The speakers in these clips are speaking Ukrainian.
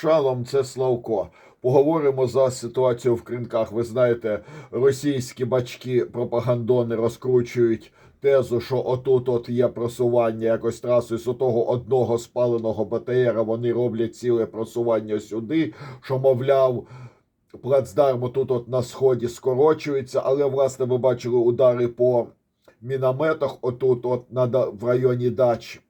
Шалом, це Славко. Поговоримо за ситуацію в кринках. Ви знаєте, російські бачки пропагандони розкручують тезу, що отут от є просування якось трасою з того одного спаленого БТРа. Вони роблять ціле просування сюди, що мовляв. Плацдарм тут от на сході скорочується, але власне ви бачили удари по мінометах. Отут, от на в районі дач,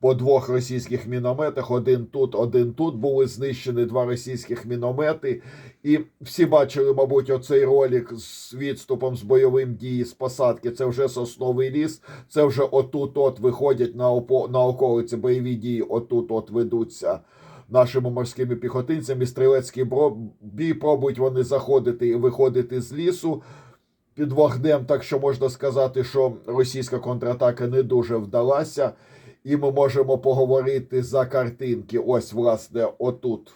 по двох російських мінометах. Один тут, один тут були знищені два російських міномети. І всі бачили, мабуть, оцей ролик з відступом з бойовим дії з посадки. Це вже сосновий ліс. Це вже отут от виходять на опо на околиці бойові дії. Отут от ведуться нашими морськими піхотинцями. Стрілецький бій пробують вони заходити і виходити з лісу. Під вогнем, так що можна сказати, що російська контратака не дуже вдалася, і ми можемо поговорити за картинки. Ось, власне, отут.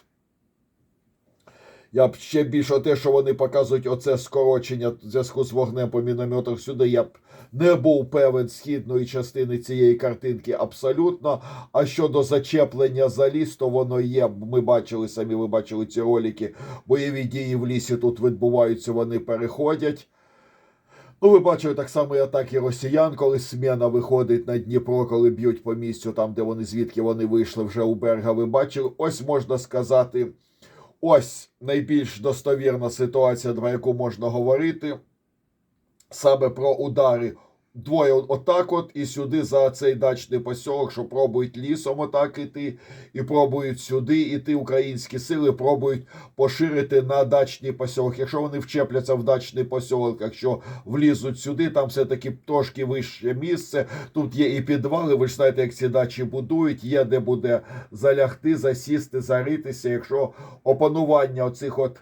Я б ще більше те, що вони показують оце скорочення в зв'язку з вогнем по мінометах сюди. Я б не був певен східної частини цієї картинки абсолютно. А щодо зачеплення за ліс, то воно є. Ми бачили самі, ви бачили ці ролики. Бойові дії в лісі тут відбуваються, вони переходять. Ну, ви бачили так само і атаки росіян, коли смена виходить на Дніпро, коли б'ють по місцю, там, де вони звідки вони вийшли вже у берега. Ви бачили. Ось можна сказати, ось найбільш достовірна ситуація, про яку можна говорити. Саме про удари. Двоє отак от і сюди за цей дачний посілок, що пробують лісом отак іти, і пробують сюди іти українські сили, пробують поширити на дачний посілок. Якщо вони вчепляться в дачний посілок, якщо влізуть сюди, там все-таки трошки вище місце. Тут є і підвали. Ви ж знаєте, як ці дачі будують, є де буде залягти, засісти, заритися. Якщо опанування оцих от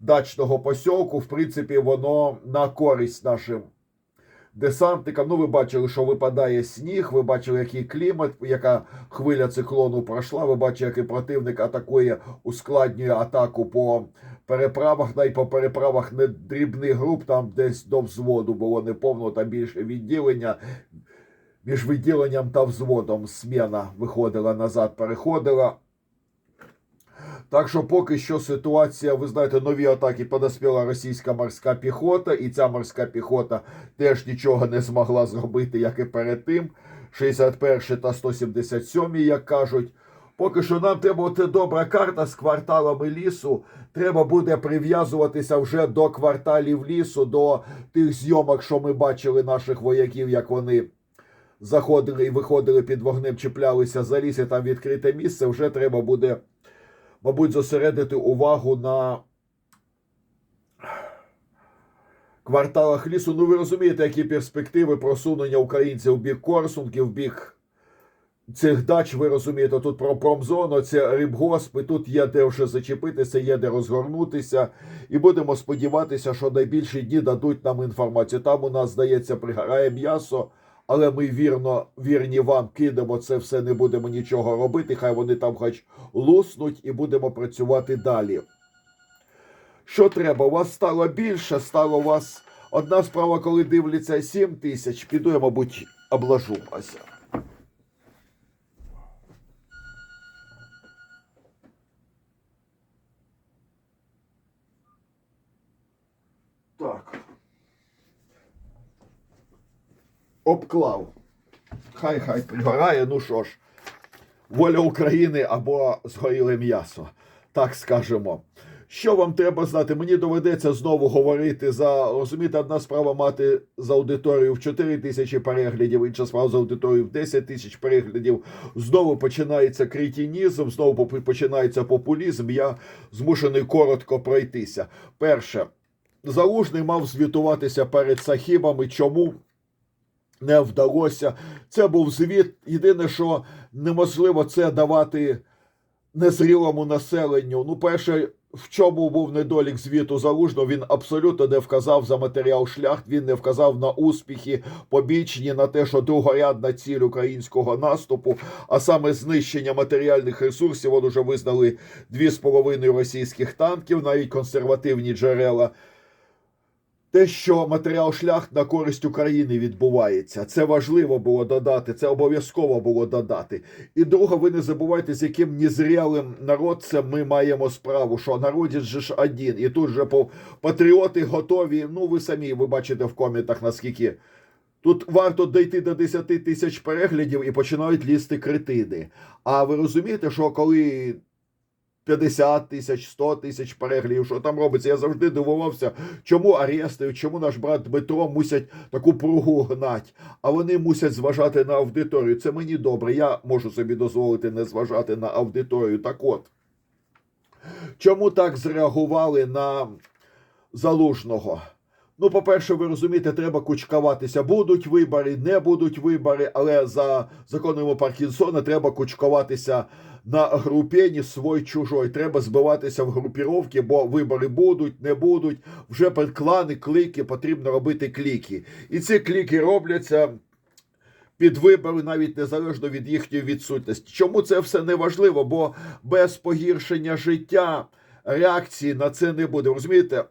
дачного посілку, в принципі, воно на користь нашим десантникам. Ну, ви бачили, що випадає сніг, ви бачили, який клімат, яка хвиля циклону пройшла. Ви бачили, який противник атакує, ускладнює атаку по переправах. Навіть по переправах не дрібних груп, там десь до взводу було неповно, там більше відділення. Між відділенням та взводом смена виходила назад, переходила. Так що поки що ситуація, ви знаєте, нові атаки подоспіла російська морська піхота, і ця морська піхота теж нічого не змогла зробити, як і перед тим. 61 та 177, як кажуть. Поки що нам треба бути добра карта з кварталами лісу. Треба буде прив'язуватися вже до кварталів лісу, до тих зйомок, що ми бачили наших вояків, як вони заходили і виходили під вогнем, чіплялися за ліс, і там відкрите місце. Вже треба буде мабуть, зосередити увагу на кварталах лісу. Ну, ви розумієте, які перспективи просунення українців в бік Корсунки, в бік цих дач, ви розумієте, тут про промзону, це рибгоспи, тут є де вже зачепитися, є де розгорнутися. І будемо сподіватися, що найбільші дні дадуть нам інформацію. Там у нас, здається, пригорає м'ясо. Але ми вірно, вірні вам кидемо це все, не будемо нічого робити. Хай вони там хоч луснуть і будемо працювати далі. Що треба? У вас стало більше, стало у вас одна справа, коли дивляться 7 тисяч. Піду я, мабуть, облажу. Обклав. Хай хай пригорає, ну що ж, воля України або згоріле м'ясо, так скажемо. Що вам треба знати? Мені доведеться знову говорити за розумієте, одна справа мати за аудиторію в 4 тисячі переглядів, інша справа за аудиторію в 10 тисяч переглядів. Знову починається критінізм, знову починається популізм. Я змушений коротко пройтися. Перше, залужний мав звітуватися перед сахібами. Чому? Не вдалося. Це був звіт. Єдине, що неможливо це давати незрілому населенню. Ну, перше, в чому був недолік звіту залужного, він абсолютно не вказав за матеріал шляхт, він не вказав на успіхи побічні, на те, що другорядна ціль українського наступу, а саме знищення матеріальних ресурсів. От уже визнали дві з половиною російських танків, навіть консервативні джерела. Те, що матеріал шлях на користь України відбувається. Це важливо було додати, це обов'язково було додати. І друге, ви не забувайте, з яким незрілим народцем ми маємо справу, що народець же ж один. І тут же патріоти готові. Ну, ви самі ви бачите в коментах, наскільки. Тут варто дійти до 10 тисяч переглядів і починають лізти критини. А ви розумієте, що коли 50 тисяч, 100 тисяч переглядів, що там робиться? Я завжди дивувався, чому арести, чому наш брат Дмитро мусять таку пругу гнать, а вони мусять зважати на аудиторію. Це мені добре. Я можу собі дозволити не зважати на аудиторію. Так от. Чому так зреагували на залужного? Ну, по-перше, ви розумієте, треба кучкуватися. Будуть вибори, не будуть вибори, але за законами Паркінсона треба кучкуватися на групені свой чужой. Треба збиватися в групіровки, бо вибори будуть, не будуть. Вже клани, клики, потрібно робити кліки. І ці кліки робляться під вибори навіть незалежно від їхньої відсутності. Чому це все не важливо? Бо без погіршення життя реакції на це не буде. Розумієте?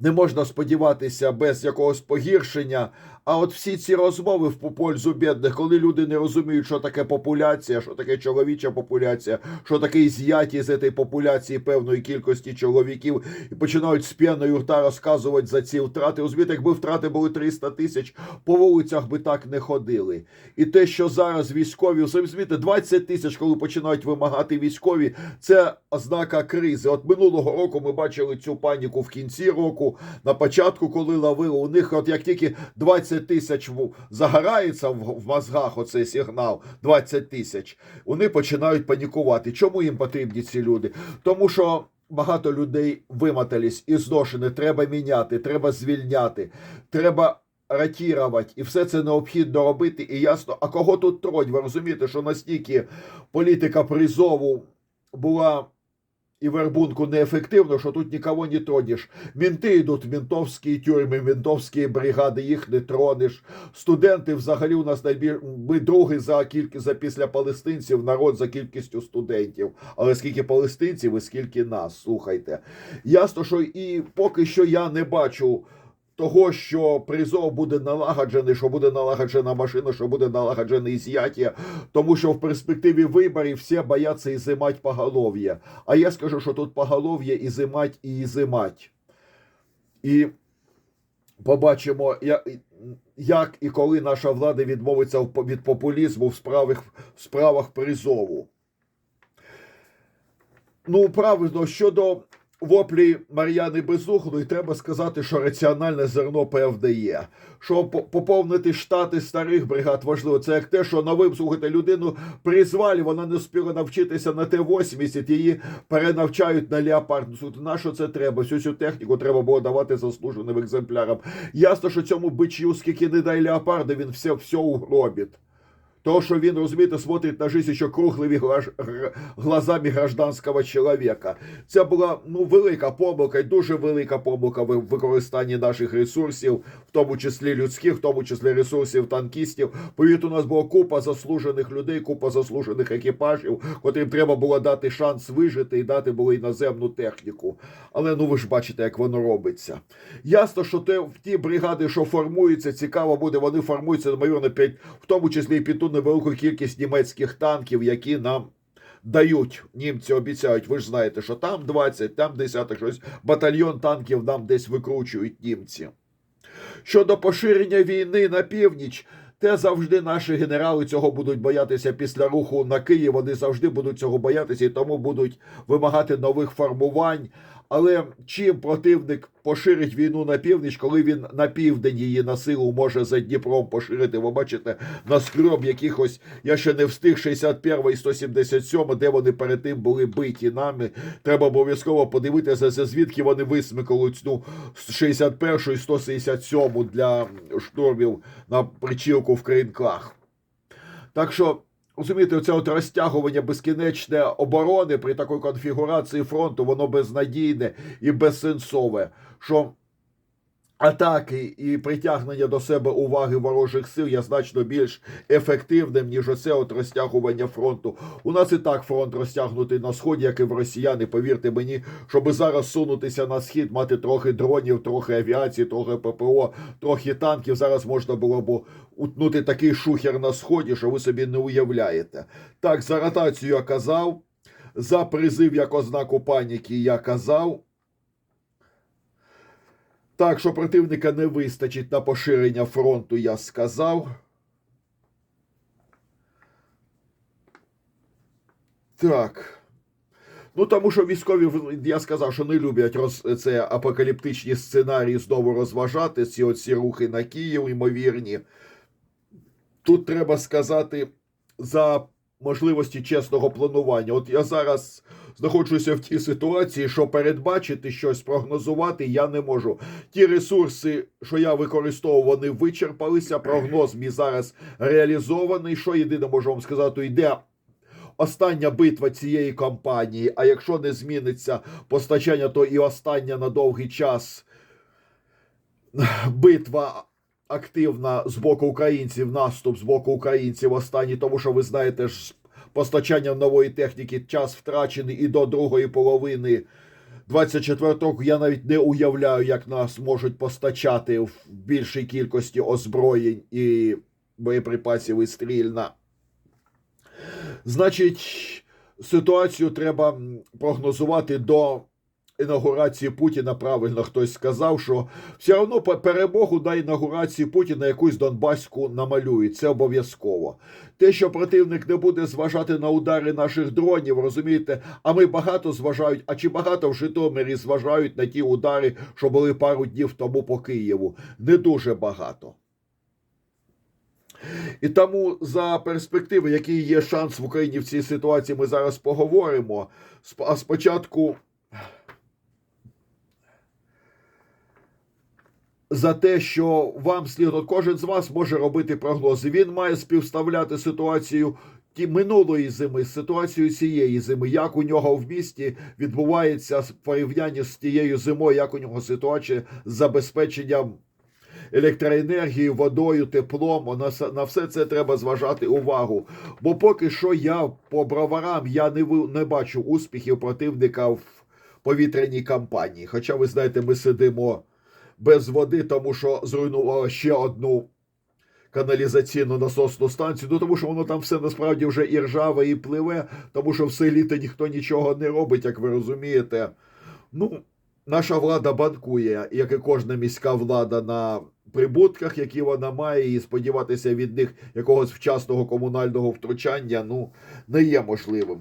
Не можна сподіватися без якогось погіршення. А от всі ці розмови в пользу бідних, коли люди не розуміють, що таке популяція, що таке чоловіча популяція, що таке із'яті з цієї популяції певної кількості чоловіків, і починають з п'яною рта розказувати за ці втрати. Розумієте, якби втрати були 300 тисяч, по вулицях би так не ходили. І те, що зараз військові, розумієте, 20 тисяч, коли починають вимагати військові, це ознака кризи. От минулого року ми бачили цю паніку в кінці року, на початку, коли ловили, у них, от як тільки 20 тисяч загорається в, мозгах оцей сигнал, 20 тисяч, вони починають панікувати. Чому їм потрібні ці люди? Тому що. Багато людей вимотались і зношені. Треба міняти, треба звільняти, треба ратірувати. І все це необхідно робити. І ясно, а кого тут тронь? Ви розумієте, що настільки політика призову була і вербунку неефективно, що тут нікого не тронеш. Мінти йдуть в ментовські тюрми, мінтовські бригади, їх не тронеш. Студенти взагалі у нас найбільш ми другий за кількість за після палестинців, народ за кількістю студентів. Але скільки палестинців і скільки нас, слухайте. Ясно, що і поки що я не бачу. Того, що призов буде налагоджений, що буде налагоджена машина, що буде налагоджене ізяття, тому що в перспективі виборів всі бояться ізимать поголов'я. А я скажу, що тут поголов'я ізимать і ізимать. І побачимо, як і коли наша влада відмовиться від популізму в справах, в справах призову. Ну, правильно, щодо воплі Мар'яни Безуглої, треба сказати, що раціональне зерно певне є. Що поповнити штати старих бригад важливо. Це як те, що новим слухайте людину призвали, вона не встигла навчитися на Т-80, її перенавчають на леопард. Ну, слухайте, На що це треба? Всю цю техніку треба було давати заслуженим екземплярам. Ясно, що цьому бичю, скільки не дай леопарда, він все, все угробить. То, що він, розумієте, смотрить на життя ще круглими глазами гражданського чоловіка. Це була ну, велика помилка, і дуже велика помилка в використанні наших ресурсів, в тому числі людських, в тому числі ресурсів танкістів. Повірте, у нас була купа заслужених людей, купа заслужених екіпажів, котрим треба було дати шанс вижити і дати було іноземну техніку. Але ну ви ж бачите, як воно робиться. Ясно, що те, ті бригади, що формуються, цікаво буде, вони формуються, ймовірно, в тому числі і під невелику кількість німецьких танків, які нам дають. Німці обіцяють. Ви ж знаєте, що там 20, там 10, щось батальйон танків нам десь викручують німці. Щодо поширення війни на північ, те завжди наші генерали цього будуть боятися після руху на Київ. Вони завжди будуть цього боятися і тому будуть вимагати нових формувань. Але чим противник поширить війну на північ, коли він на південь її на силу може за Дніпром поширити? Ви бачите, на скроб якихось я ще не встиг 61 і 177, де вони перед тим були биті нами. Треба обов'язково подивитися, звідки вони висмикали цю 61 і 167 для штурмів на причілку в кринках. Так що, розумієте, оце от розтягування безкінечне оборони при такій конфігурації фронту, воно безнадійне і безсенсове. Що атаки і притягнення до себе уваги ворожих сил є значно більш ефективним, ніж оце от розтягування фронту. У нас і так фронт розтягнутий на сході, як і в росіян. І повірте мені, щоб зараз сунутися на схід, мати трохи дронів, трохи авіації, трохи ППО, трохи танків. Зараз можна було б утнути такий шухер на сході, що ви собі не уявляєте. Так, за ротацію я казав, за призив як ознаку паніки я казав. Так, що противника не вистачить на поширення фронту, я сказав. Так. Ну, тому що військові, я сказав, що не люблять роз, це апокаліптичні сценарії знову розважати, ці оці рухи на Київ, ймовірні. Тут треба сказати за можливості чесного планування. От я зараз знаходжуся в тій ситуації, що передбачити щось, прогнозувати я не можу. Ті ресурси, що я використовував, вони вичерпалися. Прогноз мій зараз реалізований. Що єдине можу вам сказати, йде. Остання битва цієї кампанії, а якщо не зміниться постачання, то і остання на довгий час битва активна з боку українців, наступ з боку українців останній, тому що ви знаєте ж постачання нової техніки час втрачений і до другої половини 24-го року я навіть не уявляю, як нас можуть постачати в більшій кількості озброєнь і боєприпасів і стрільна. Значить, ситуацію треба прогнозувати до інаугурації Путіна. Правильно хтось сказав, що все одно перемогу на інаугурації Путіна якусь Донбаську намалюють. Це обов'язково. Те, що противник не буде зважати на удари наших дронів, розумієте, а ми багато зважають. А чи багато в Житомирі зважають на ті удари, що були пару днів тому по Києву? Не дуже багато. І тому за перспективи, який є шанс в Україні в цій ситуації, ми зараз поговоримо. А спочатку за те, що вам слід, от кожен з вас може робити прогнози. Він має співставляти ситуацію ті минулої зими з ситуацією цієї зими, як у нього в місті відбувається в порівнянні з тією зимою, як у нього ситуація з забезпеченням електроенергією, водою, теплом. На, все- це треба зважати увагу. Бо поки що я по броварам я не, не бачу успіхів противника в повітряній кампанії. Хоча, ви знаєте, ми сидимо без води, тому що зруйнувало ще одну каналізаційну насосну станцію. Ну тому що воно там все насправді вже і ржаве, і пливе, тому що все літо ніхто нічого не робить, як ви розумієте. Ну, наша влада банкує, як і кожна міська влада на прибутках, які вона має, і сподіватися від них якогось вчасного комунального втручання ну, не є можливим.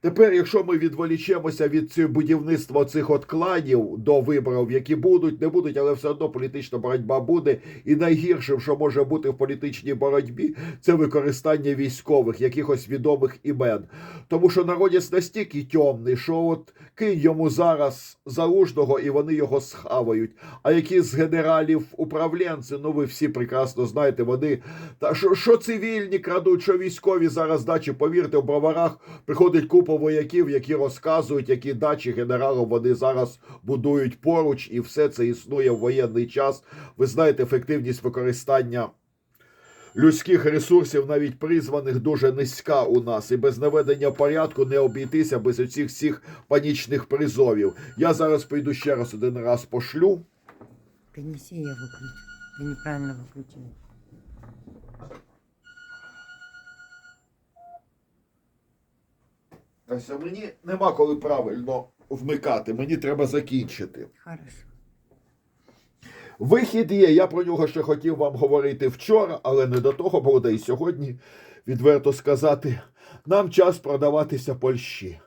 Тепер, якщо ми відволічемося від будівництва цих от кланів до виборів, які будуть, не будуть, але все одно політична боротьба буде. І найгіршим, що може бути в політичній боротьбі, це використання військових, якихось відомих імен. Тому що народець настільки тьомний, що от кинь йому зараз залужного, і вони його схавають. А які з генералів управлінці, ну ви всі прекрасно знаєте, вони та що, що цивільні крадуть, що військові зараз дачі, повірте, в броварах приходить купа вояків, які розказують, які дачі генералів вони зараз будують поруч, і все це існує в воєнний час. Ви знаєте, ефективність використання. Людських ресурсів, навіть призваних, дуже низька у нас, і без наведення порядку не обійтися без оцих всіх панічних призовів. Я зараз прийду ще раз один раз пошлю. Принеси, я выключу. Ты неправильно выключил. Ось мені нема коли правильно вмикати, мені треба закінчити. Хорошо. Вихід є. Я про нього ще хотів вам говорити вчора, але не до того бо да і сьогодні відверто сказати, нам час продаватися Польщі.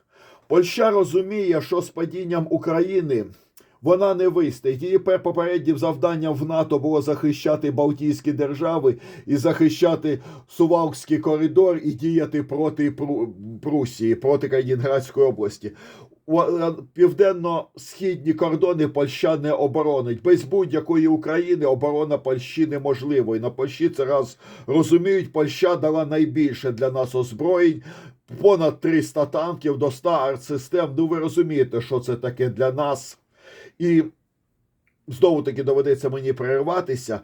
Польща розуміє, що з падінням України вона не вистоїть. Її пе- попереднім завданням в НАТО було захищати Балтійські держави і захищати Сувалкський коридор і діяти проти Пру- Прусії, проти Калінінградської області. Е, Південно-східні кордони Польща не оборонить. Без будь-якої України оборона Польщі неможлива. І на Польщі це раз розуміють, Польща дала найбільше для нас озброєнь. Понад 300 танків до 100 артсистем. Ну ви розумієте, що це таке для нас. І знову таки доведеться мені перерватися.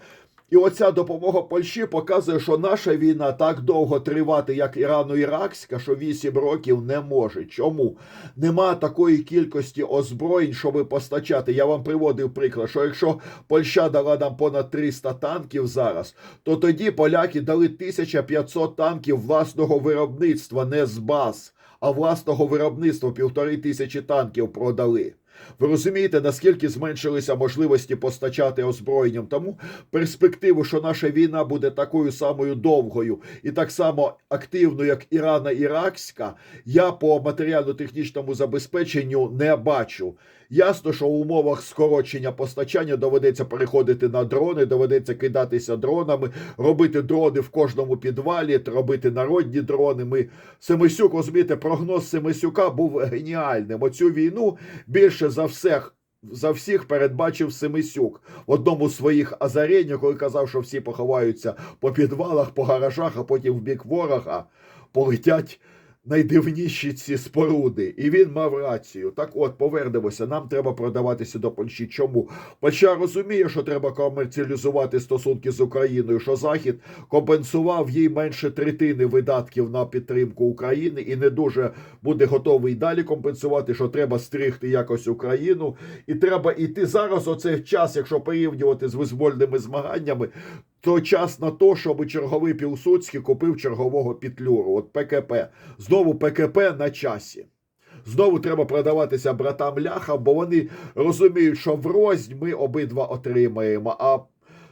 І оця допомога Польщі показує, що наша війна так довго тривати, як Ірано-Іракська, що 8 років не може. Чому? Нема такої кількості озброєнь, щоб постачати. Я вам приводив приклад, що якщо Польща дала нам понад 300 танків зараз, то тоді поляки дали 1500 танків власного виробництва, не з баз, а власного виробництва півтори тисячі танків продали. Ви розумієте, наскільки зменшилися можливості постачати озброєнням? Тому перспективу, що наша війна буде такою самою довгою і так само активною, як Ірана Іракська, я по матеріально-технічному забезпеченню не бачу. Ясно, що в умовах скорочення постачання доведеться переходити на дрони, доведеться кидатися дронами, робити дрони в кожному підвалі, робити народні дрони. Ми Семисюк, розумієте, прогноз Семисюка був геніальним. Оцю війну більше за всіх. За всіх передбачив Семисюк в одному з своїх озарень, коли казав, що всі поховаються по підвалах, по гаражах, а потім в бік ворога полетять найдивніші ці споруди. І він мав рацію. Так от, повернемося, нам треба продаватися до Польщі. Чому? Польща розуміє, що треба комерціалізувати стосунки з Україною, що Захід компенсував їй менше третини видатків на підтримку України і не дуже буде готовий далі компенсувати, що треба стригти якось Україну. І треба йти зараз. Оцей час, якщо порівнювати з визвольними змаганнями, то час на то, щоб черговий Пілсудський купив чергового петлюру. От ПКП. Знову ПКП на часі. Знову треба продаватися братам ляхам, бо вони розуміють, що врознь ми обидва отримаємо. А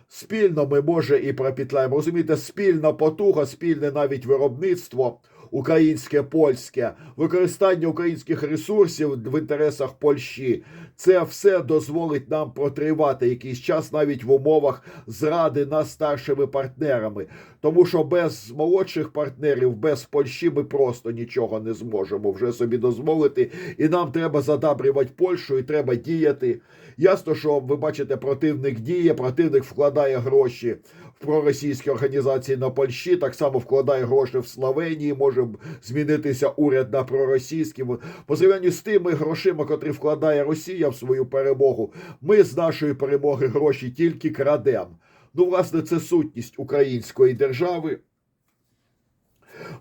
спільно ми може і пропітляємо. Розумієте, спільна потуга, спільне навіть виробництво українське, польське, використання українських ресурсів в інтересах Польщі. Це все дозволить нам протривати якийсь час навіть в умовах зради нас старшими партнерами. Тому що без молодших партнерів, без Польщі ми просто нічого не зможемо вже собі дозволити. І нам треба задабрювати Польщу, і треба діяти. Ясно, що ви бачите, противник діє, противник вкладає гроші в проросійські організації на Польщі, так само вкладає гроші в Словенії, може змінитися уряд на проросійський. По зрівнянню з тими грошима, котрі вкладає Росія в свою перемогу, ми з нашої перемоги гроші тільки крадемо. Ну, власне, це сутність української держави.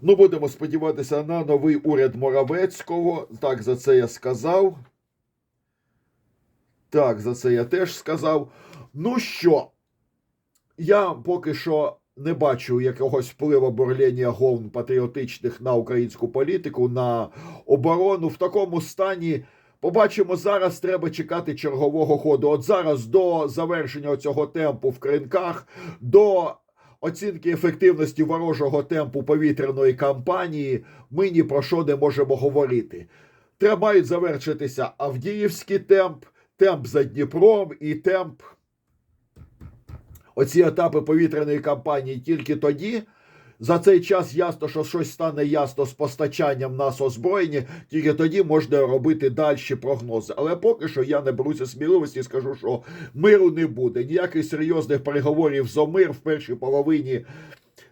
Ну, будемо сподіватися на новий уряд Моравецького. Так, за це я сказав. Так, за це я теж сказав. Ну що, я поки що не бачу якогось впливу бурлення говн патріотичних на українську політику, на оборону. В такому стані побачимо зараз. Треба чекати чергового ходу. От зараз до завершення цього темпу в кринках, до оцінки ефективності ворожого темпу повітряної кампанії, ми ні про що не можемо говорити. Треба мають завершитися Авдіївський темп, темп за Дніпром і темп оці етапи повітряної кампанії тільки тоді. За цей час ясно, що щось стане ясно з постачанням нас озброєння, тільки тоді можна робити далі прогнози. Але поки що я не беруся сміливості і скажу, що миру не буде. Ніяких серйозних переговорів за мир в першій половині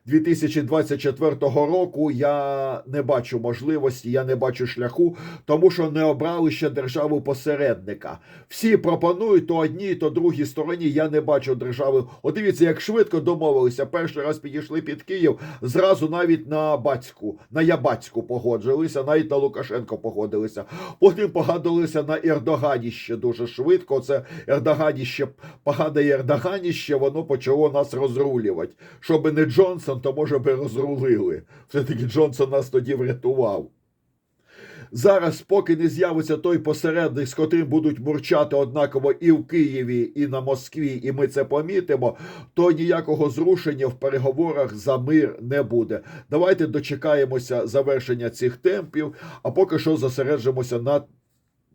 2024 року я не бачу можливості, я не бачу шляху, тому що не обрали ще державу посередника. Всі пропонують то одній, то другій стороні. Я не бачу держави. От дивіться, як швидко домовилися. Перший раз підійшли під Київ, зразу навіть на Бацьку, на Ябацьку погоджилися, навіть на Лукашенко погодилися. Потім погодилися на Ердоганіще дуже швидко. Це Ердоганіще, погане Ердоганіще, воно почало нас розрулювати. Щоби не Джонсон, то може би розрулили. Все-таки Джонсон нас тоді врятував. Зараз, поки не з'явиться той посередник, з котрим будуть мурчати однаково і в Києві, і на Москві, і ми це помітимо, то ніякого зрушення в переговорах за мир не буде. Давайте дочекаємося завершення цих темпів, а поки що зосереджимося на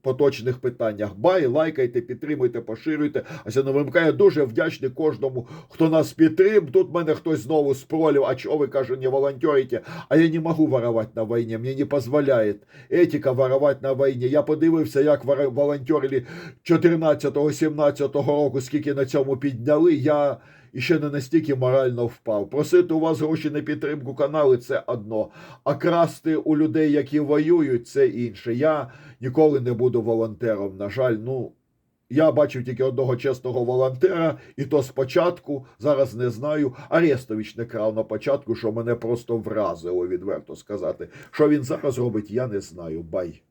поточних питаннях. Бай, лайкайте, підтримуйте, поширюйте. А це не вимикає дуже вдячний кожному, хто нас підтримав. Тут мене хтось знову спролив, а чого ви каже, не волонтерите? А я не можу воровать на війні, мені не дозволяє етика воровать на війні. Я подивився, як волонтерили 14-17 року, скільки на цьому підняли. Я і ще не настільки морально впав. Просити у вас гроші на підтримку каналу це одно. А красти у людей, які воюють, це інше. Я ніколи не буду волонтером. На жаль, ну Я бачив тільки одного чесного волонтера, і то спочатку, зараз не знаю. Арестович не крав на початку, що мене просто вразило, відверто сказати. Що він зараз робить, я не знаю. Бай.